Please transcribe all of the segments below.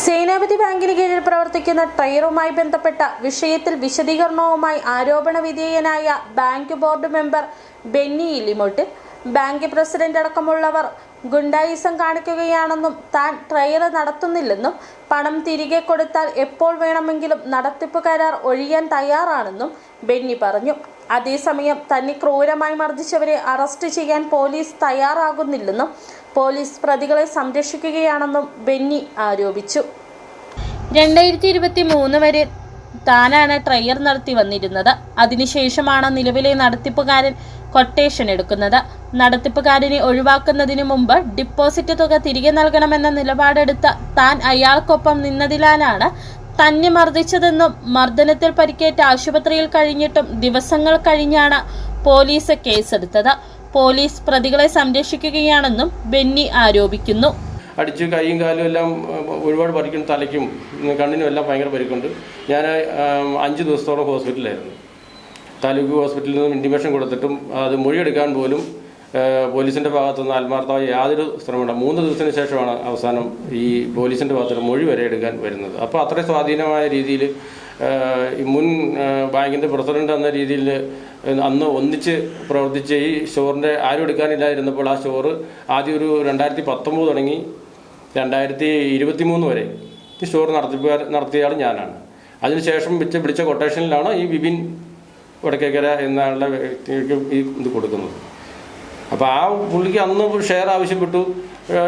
സേനാപതി ബാങ്കിന് കീഴിൽ പ്രവർത്തിക്കുന്ന ട്രയറുമായി ബന്ധപ്പെട്ട വിഷയത്തിൽ വിശദീകരണവുമായി ആരോപണ വിധേയനായ bank board member Benny Ilimottu bank president അടക്കമുള്ളവർ ഗുണ്ടായിസം കാണിക്കുകയാണെന്നും താൻ ട്രയൽ നടത്തുന്നില്ലെന്നും പണം തിരികെ കൊടുത്താൽ എപ്പോൾ വേണമെങ്കിലും നടത്തിപ്പ് കരാർ ഒഴിയാൻ തയ്യാറാണെന്നും ബെന്നി പറഞ്ഞു. അതേസമയം തന്നെ ക്രൂരമായി മർദ്ദിച്ചവരെ അറസ്റ്റ് ചെയ്യാൻ പോലീസ് തയ്യാറാകുന്നില്ലെന്നും പോലീസ് പ്രതികളെ സംരക്ഷിക്കുകയാണെന്നും ബെന്നി ആരോപിച്ചു. രണ്ടായിരത്തി ഇരുപത്തി മൂന്ന് വരെ താനാണ് ട്രയർ നടത്തി വന്നിരുന്നത്. അതിനുശേഷമാണ് നിലവിലെ നടത്തിപ്പുകാരൻ കൊട്ടേഷൻ എടുക്കുന്നത്. നടത്തിപ്പുകാരനെ ഒഴിവാക്കുന്നതിന് മുമ്പ് ഡിപ്പോസിറ്റ് തുക തിരികെ നൽകണമെന്ന നിലപാടെടുത്ത താൻ അയാൾക്കൊപ്പം നിന്നതിലാണ് തന്നെ മർദ്ദിച്ചതെന്നും മർദ്ദനത്തിൽ പരിക്കേറ്റ ആശുപത്രിയിൽ കഴിഞ്ഞിട്ടും ദിവസങ്ങൾ കഴിഞ്ഞാണ് പോലീസ് കേസെടുത്തത്. പോലീസ് പ്രതികളെ സംരക്ഷിക്കുകയാണെന്നും ബെന്നി ആരോപിക്കുന്നു. അടിച്ച് കൈയും കാലും എല്ലാം ഒരുപാട് പരിക്കും തലയ്ക്കും കണ്ണിനും എല്ലാം ഭയങ്കര പരിക്കുണ്ട്. ഞാൻ അഞ്ച് ദിവസത്തോളം ഹോസ്പിറ്റലിലായിരുന്നു. താലൂക്ക് ഹോസ്പിറ്റലിൽ നിന്നും ഇന്റിമേഷൻ കൊടുത്തിട്ടും അത് മൊഴിയെടുക്കാൻ പോലും പോലീസിന്റെ ഭാഗത്തുനിന്ന് ആത്മാർത്ഥമായ യാതൊരു ശ്രമമില്ല. മൂന്ന് ദിവസത്തിന് ശേഷമാണ് അവസാനം ഈ പോലീസിന്റെ ഭാഗത്തുനിന്ന് മൊഴി വരെ എടുക്കാൻ വരുന്നത്. അപ്പോൾ അത്രയും സ്വാധീനമായ രീതിയിൽ മുൻ ബാങ്കിന്റെ പ്രസിഡന്റ് എന്ന രീതിയിൽ അന്ന് ഒന്നിച്ച് പ്രവർത്തിച്ച ഈ സ്റ്റോറിന്റെ ആരും എടുക്കാനില്ലായിരുന്നപ്പോൾ ആ സ്റ്റോറ് ആദ്യം ഒരു രണ്ടായിരത്തി പത്തൊമ്പത് തുടങ്ങി രണ്ടായിരത്തി ഇരുപത്തി മൂന്ന് വരെ ഈ ഷോർ നടത്തിപ്പുകാർ നടത്തിയയാൾ ഞാനാണ്. അതിനുശേഷം വിളിച്ച വിളിച്ച കൊട്ടേഷനിലാണ് ഈ വിപിൻ വടക്കേക്കര എന്നുള്ള വ്യക്തിക്ക് ഈ ഇത് കൊടുക്കുന്നത്. അപ്പോൾ ആ പുള്ളിക്ക് അന്ന് ഷെയർ ആവശ്യപ്പെട്ടു.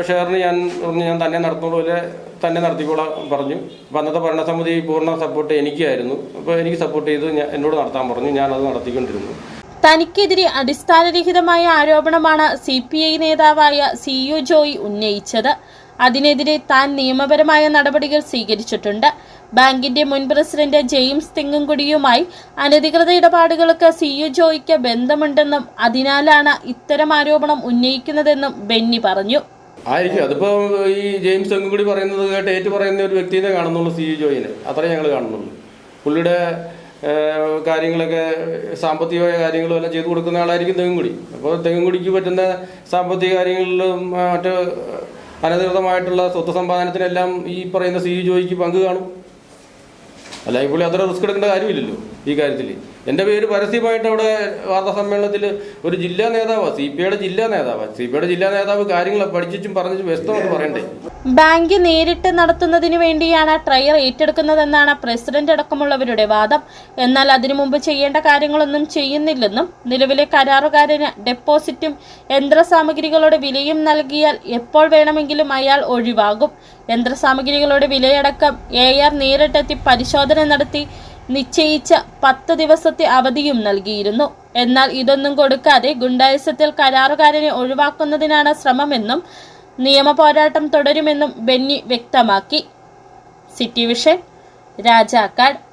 ഷെയറിന് ഞാൻ പറഞ്ഞു ഞാൻ തന്നെ നടത്തുന്നത് പോലെ തന്നെ നടത്തിക്കോളാം പറഞ്ഞു. അപ്പോൾ അന്നത്തെ ഭരണസമിതി പൂർണ സപ്പോർട്ട് എനിക്കായിരുന്നു. അപ്പോൾ എനിക്ക് സപ്പോർട്ട് ചെയ്ത് ഞാൻ എന്നോട് നടത്താൻ പറഞ്ഞു. ഞാൻ അത് നടത്തിക്കൊണ്ടിരുന്നു. തനിക്കെതിരെ അടിസ്ഥാനരഹിതമായ ആരോപണമാണ് സി പി ഐ നേതാവായ സി യു ജോയി ഉന്നയിച്ചത്. അതിനെതിരെ താൻ നിയമപരമായ നടപടികൾ സ്വീകരിച്ചിട്ടുണ്ട്. ബാങ്കിന്റെ മുൻ പ്രസിഡന്റ് ജെയിംസ് തെങ്ങുംകുടിയുമായി അനധികൃത ഇടപാടുകൾക്ക് സി യു ജോയ്ക്ക് ബന്ധമുണ്ടെന്നും അതിനാലാണ് ഇത്തരം ആരോപണം ഉന്നയിക്കുന്നതെന്നും ബെന്നി പറഞ്ഞു. ആയിരിക്കും. അതിപ്പോ ഈ ജെയിംസ് തെങ്ങുംകുടി പറയുന്നത് കേട്ട് ഏറ്റു പറയുന്ന ഒരു വ്യക്തിയെ കാണുന്നുള്ളൂ സി യു ജോയിനെ. അത്രേ ഞങ്ങൾ കാണുന്നുള്ളൂ. പുള്ളിയുടെ കാര്യങ്ങളൊക്കെ സാമ്പത്തികമായ കാര്യങ്ങളും എല്ലാം ചെയ്തു കൊടുക്കുന്ന ആളായിരിക്കും തെങ്ങുംകുടി. അപ്പോൾ തെങ്ങുംകുടിക്ക് പറ്റുന്ന സാമ്പത്തിക കാര്യങ്ങളിലും മറ്റ് അനധികൃതമായിട്ടുള്ള സ്വത്ത് സമ്പാദനത്തിനെല്ലാം ഈ പറയുന്ന സി യു ജോയിക്ക് പങ്ക് കാണും. അല്ല പുള്ളി അത്ര റിസ്ക് എടുക്കേണ്ട കാര്യമില്ലല്ലോ. ഈ കാര്യത്തിൽ. എന്റെ പേര് പരസ്യമായിട്ട് അവിടെ വാർത്താ സമ്മേളനത്തിൽ ഒരു ജില്ലാ നേതാവാണ് സി പി ഐയുടെ ജില്ലാ നേതാവാണ് സി പി ഐയുടെ ജില്ലാ നേതാവ് കാര്യങ്ങൾ പഠിച്ചും പറഞ്ഞും വ്യക്തമായിട്ട് പറയണ്ടേ. ബാങ്ക് നേരിട്ട് നടത്തുന്നതിന് വേണ്ടിയാണ് ട്രയർ ഏറ്റെടുക്കുന്നതെന്നാണ് പ്രസിഡന്റ് അടക്കമുള്ളവരുടെ വാദം. എന്നാൽ അതിനു മുമ്പ് ചെയ്യേണ്ട കാര്യങ്ങളൊന്നും ചെയ്യുന്നില്ലെന്നും നിലവിലെ കരാറുകാരന് ഡെപ്പോസിറ്റും യന്ത്രസാമഗ്രികളുടെ വിലയും നൽകിയാൽ എപ്പോൾ വേണമെങ്കിലും അയാൾ ഒഴിവാകും. യന്ത്രസാമഗ്രികളുടെ വിലയടക്കം എ ആർ നേരിട്ടെത്തി പരിശോധന നടത്തി നിശ്ചയിച്ച പത്ത് ദിവസത്തെ അവധിയും നൽകിയിരുന്നു. എന്നാൽ ഇതൊന്നും കൊടുക്കാതെ ഗുണ്ടായുസത്തിൽ കരാറുകാരനെ ഒഴിവാക്കുന്നതിനാണ് ശ്രമമെന്നും നിയമ പോരാട്ടം തുടരുമെന്നും ബെന്നി വ്യക്തമാക്കി. City vision Rajakkad.